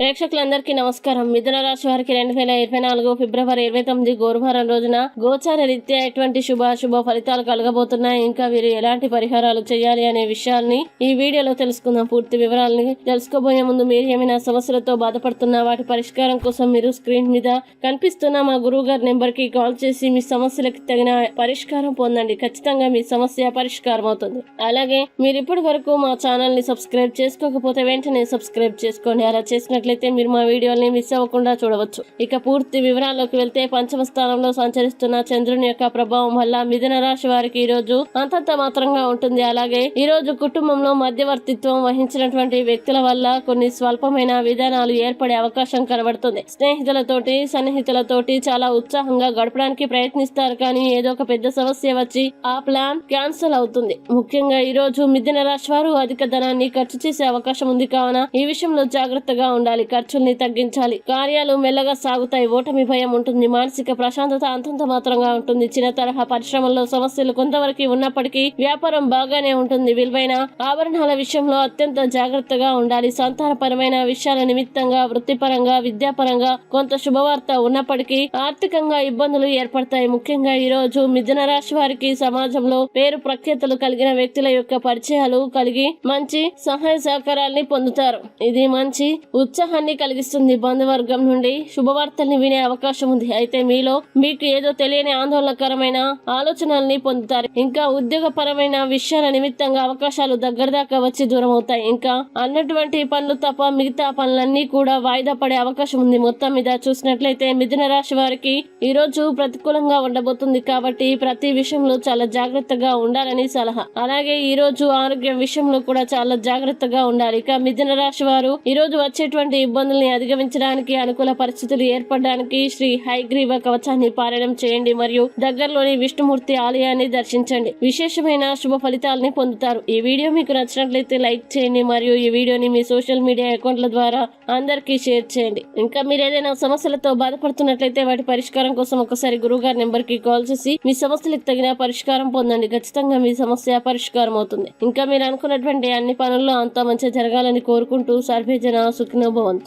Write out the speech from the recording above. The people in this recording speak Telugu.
ప్రేక్షకులందరికీ నమస్కారం. మిథున రాశి వారికి రెండు వేల ఇరవై నాలుగు ఫిబ్రవరి ఇరవై తొమ్మిది గురువారం రోజున గోచార రీత్యా ఎటువంటి శుభాశుభ ఫలితాలు కలగబోతున్నాయి? ఇంకా వీరు ఎలాంటి పరిహారాలు చేయాలి అనే విషయాల్ని ఈ వీడియోలో తెలుసుకుందాం. పూర్తి వివరాలని తెలుసుకోబోయే ముందు మీరు ఏమైనా సమస్యలతో బాధపడుతున్నా వాటి పరిష్కారం కోసం మీరు స్క్రీన్ మీద కనిపిస్తున్న మా గురువు గారి నెంబర్కి కాల్ చేసి మీ సమస్యలకు తగిన పరిష్కారం పొందండి. ఖచ్చితంగా మీ సమస్య పరిష్కారం అవుతుంది. అలాగే మీరు ఇప్పటి వరకు మా ఛానల్ని సబ్స్క్రైబ్ చేసుకోకపోతే వెంటనే సబ్స్క్రైబ్ చేసుకోండి అలా చూసినట్లయితే మీరు మా వీడియోని మిస్ అవ్వకుండా చూడవచ్చు. ఇక పూర్తి వివరాల్లోకి వెళ్తే పంచమ స్థానంలో సంచరిస్తున్న చంద్రుని యొక్క ప్రభావం వల్ల మిథున రాశి వారికి ఈ రోజు అంతంత మాత్రంగా ఉంటుంది. అలాగే ఈ రోజు కుటుంబంలో మధ్యవర్తిత్వం వహించినటువంటి వ్యక్తుల వల్ల కొన్ని స్వల్పమైన విధానాలు ఏర్పడే అవకాశం కనబడుతుంది. స్నేహితులతోటి సన్నిహితులతోటి చాలా ఉత్సాహంగా గడపడానికి ప్రయత్నిస్తారు. కానీ ఏదో ఒక పెద్ద సమస్య వచ్చి ఆ ప్లాన్ క్యాన్సిల్ అవుతుంది. ముఖ్యంగా ఈ రోజు మిథున రాశి వారు అధిక ధనాన్ని ఖర్చు చేసే అవకాశం ఉంది. కావున ఈ విషయంలో జాగ్రత్తగా ఉండాలి. ఖర్చుల్ని తగ్గించాలి. కార్యాలు మెల్లగా సాగుతాయి. ఓటమి భయం ఉంటుంది. మానసిక ప్రశాంతత అంతంత మాత్రంగా ఉంటుంది. చిన్న తరహా పరిశ్రమల్లో సమస్యలు కొంతవరకు ఉన్నప్పటికీ వ్యాపారం బాగానే ఉంటుంది. విలువైన ఆభరణాల విషయంలో అత్యంత జాగ్రత్తగా ఉండాలి. సంతానపరమైన విషయాల నిమిత్తంగా వృత్తిపరంగా విద్యాపరంగా కొంత శుభవార్త ఉన్నప్పటికీ ఆర్థికంగా ఇబ్బందులు ఏర్పడతాయి. ముఖ్యంగా ఈ రోజు మిథున రాశి వారికి సమాజంలో పేరు ప్రఖ్యాతలు కలిగిన వ్యక్తుల యొక్క పరిచయాలు కలిగి మంచి సహాయ సహకారాల్ని పొందుతారు. ఇది మంచి ఉత్సాహాన్ని కలిగిస్తుంది బంధువర్గం నుండి. శుభవార్తల్ని వినే అవకాశం ఉంది. అయితే మీలో మీకు ఏదో తెలియని ఆందోళనకరమైన ఆలోచనల్ని పొందుతారు. ఇంకా ఉద్యోగపరమైన విషయాల నిమిత్తంగా అవకాశాలు దగ్గర దాకా వచ్చి దూరం అవుతాయి. ఇంకా అన్నటువంటి పనులు తప్ప మిగతా పనులన్నీ కూడా వాయిదా పడే అవకాశం ఉంది. మొత్తం మీద చూసినట్లయితే మిథున రాశి వారికి ఈ రోజు ప్రతికూలంగా ఉండబోతుంది కాబట్టి ప్రతి విషయంలో చాలా జాగ్రత్తగా ఉండాలని సలహా. అలాగే ఈ రోజు ఆరోగ్యం విషయంలో కూడా చాలా జాగ్రత్తగా ఉండాలి. ఇక మిథున రాశి వారు ఈ రోజు వచ్చేటువంటి ఇబ్బందుల్ని అధిగమించడానికి అనుకూల పరిస్థితులు ఏర్పడడానికి శ్రీ హైగ్రీవ కవచాన్ని పారాయణం చేయండి మరియు దగ్గరలోని విష్ణుమూర్తి ఆలయాన్ని దర్శించండి. విశేషమైన శుభ ఫలితాలని పొందుతారు. ఈ వీడియో మీకు నచ్చినట్లయితే లైక్ చేయండి మరియు ఈ వీడియోని మీ సోషల్ మీడియా అకౌంట్ల ద్వారా అందరికీ షేర్ చేయండి. ఇంకా మీరు ఏదైనా సమస్యలతో బాధపడుతున్నట్లయితే వాటి పరిష్కారం కోసం ఒకసారి గురువు గారి నెంబర్కి కాల్ చేసి మీ సమస్యలకు తగిన పరిష్కారం పొందండి. ఖచ్చితంగా మీ సమస్య పరిష్కారం అవుతుంది ఇంకా మీరు అనుకున్నటువంటి అన్ని పనుల్లో అంతా మంచిగా జరగాలని కోరుకుంటూ సర్వేజన ಒಂದು